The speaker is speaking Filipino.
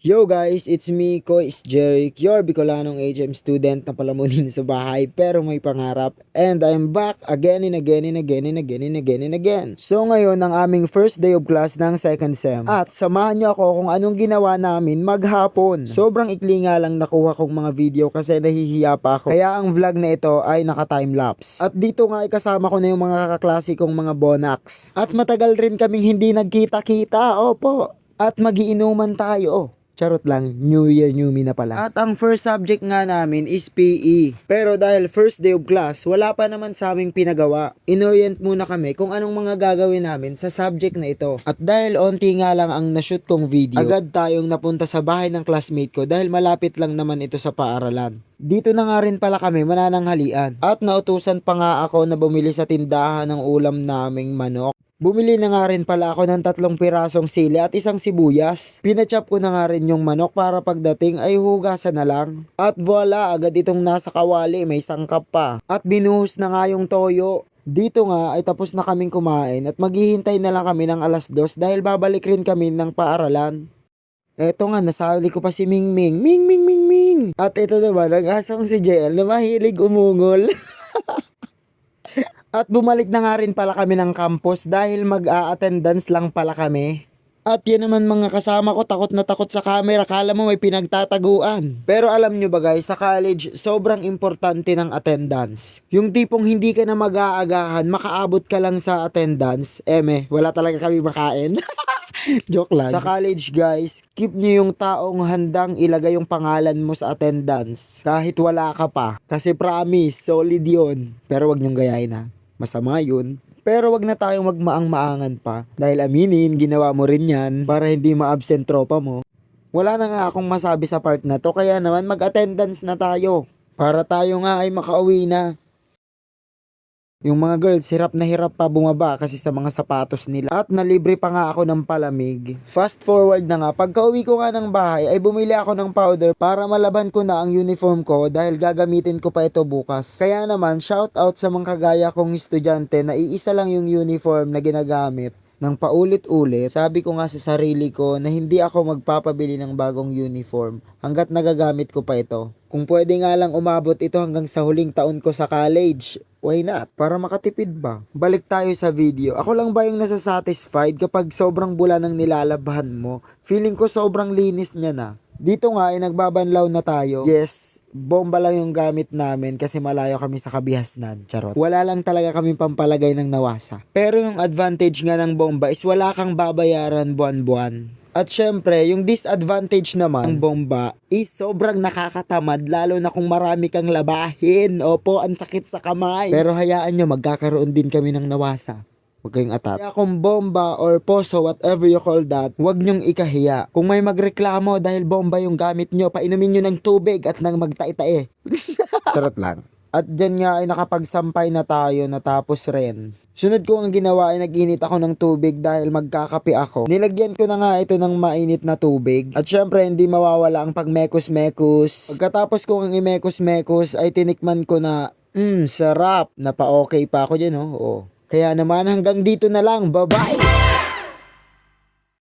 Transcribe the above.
Yo guys, it's me, Kois Jeric, your Bicolanong HM student na palamunin sa bahay pero may pangarap. And I'm back again and again and again and again and again and again. So ngayon ang aming first day of class ng second sem. At samahan niyo ako kung anong ginawa namin maghapon. Sobrang ikli nga lang nakuha kong mga video kasi nahihiya pa ako. Kaya ang vlog na ito ay naka-timelapse. At dito nga ay kasama ko na yung mga kaklase kong mga bonax. At matagal rin kaming hindi nagkita-kita. Opo. At magiinuman tayo. Charot lang, New Year, New Me na pala. At ang first subject nga namin is PE. Pero dahil first day of class, wala pa naman sa aming pinagawa. Inorient muna kami kung anong mga gagawin namin sa subject na ito. At dahil onti nga lang ang nashoot kong video, agad tayong napunta sa bahay ng classmate ko dahil malapit lang naman ito sa paaralan. Dito na nga rin pala kami manananghalian. At nautusan pa nga ako na bumili sa tindahan ng ulam naming manok. Bumili na nga rin pala ako ng tatlong pirasong sili at isang sibuyas. Pinachop ko na nga rin yung manok para pagdating ay hugasan na lang. At voila, agad itong nasa kawali, may sangkap pa. At binuhos na nga yung toyo. Dito nga ay tapos na kaming kumain at maghihintay na lang kami ng alas dos dahil babalik rin kami ng paaralan. Eto nga, nasali ko pa si Ming Ming. Ming Ming Ming Ming! At ito naman, ang asong si JL na mahilig umungol. At bumalik na nga rin pala kami ng campus dahil mag-a-attendance lang pala kami. At yan naman mga kasama ko, takot na takot sa camera, kala mo may pinagtataguan. Pero alam nyo ba guys, sa college, sobrang importante ng attendance. Yung tipong hindi ka na mag-aagahan, makaabot ka lang sa attendance, eme, wala talaga kami makain. Joke lang. Sa college guys, keep nyo yung taong handang ilagay yung pangalan mo sa attendance. Kahit wala ka pa. Kasi promise, solid yun. Pero wag nyong gayahin ha. Masama yun. Pero wag na tayong magmaang-maangan pa. Dahil aminin, ginawa mo rin yan para hindi ma-absent tropa mo. Wala na nga akong masabi sa part na to kaya naman mag-attendance na tayo. Para tayo nga ay makauwi na. Yung mga girls, hirap na hirap pa bumaba kasi sa mga sapatos nila. At nalibre pa nga ako ng palamig. Fast forward na nga, pagka uwi ko nga ng bahay ay bumili ako ng powder para malaban ko na ang uniform ko dahil gagamitin ko pa ito bukas. Kaya naman, shout out sa mga kagaya kong estudyante na iisa lang yung uniform na ginagamit nang paulit-ulit, sabi ko nga sa sarili ko na hindi ako magpapabili ng bagong uniform hanggat nagagamit ko pa ito. Kung pwede nga lang umabot ito hanggang sa huling taon ko sa college, why not? Para makatipid ba? Balik tayo sa video. Ako lang ba yung nasa-satisfied kapag sobrang bula ng nilalabhan mo? Feeling ko sobrang linis niya na. Dito nga ay nagbabanlaw na tayo. Yes, bomba lang yung gamit namin kasi malayo kami sa kabihasnan. Charot. Wala lang talaga kami pampalagay ng nawasa. Pero yung advantage nga ng bomba is wala kang babayaran buwan-buwan. At syempre, yung disadvantage naman ng bomba is sobrang nakakatamad lalo na kung marami kang labahin. Opo, ang sakit sa kamay. Pero hayaan nyo, magkakaroon din kami ng nawasa. Huwag kayong atat. Kaya kung bomba or poso, whatever you call that, huwag nyong ikahiya. Kung may magreklamo dahil bomba yung gamit nyo, painumin nyo ng tubig at nang magtae-tae. Charot lang. At dyan nga ay nakapagsampay na tayo natapos rin. Sunod ko ang ginawa ay nag-init ako ng tubig dahil magkakape ako. Nilagyan ko na nga ito ng mainit na tubig. At syempre hindi mawawala ang pagmekos-mekos. Pagkatapos ko ang imekos-mekos ay tinikman ko na, mmm, sarap. Napa-okay pa ako dyan oh. oh. Kaya naman hanggang dito na lang. Bye-bye!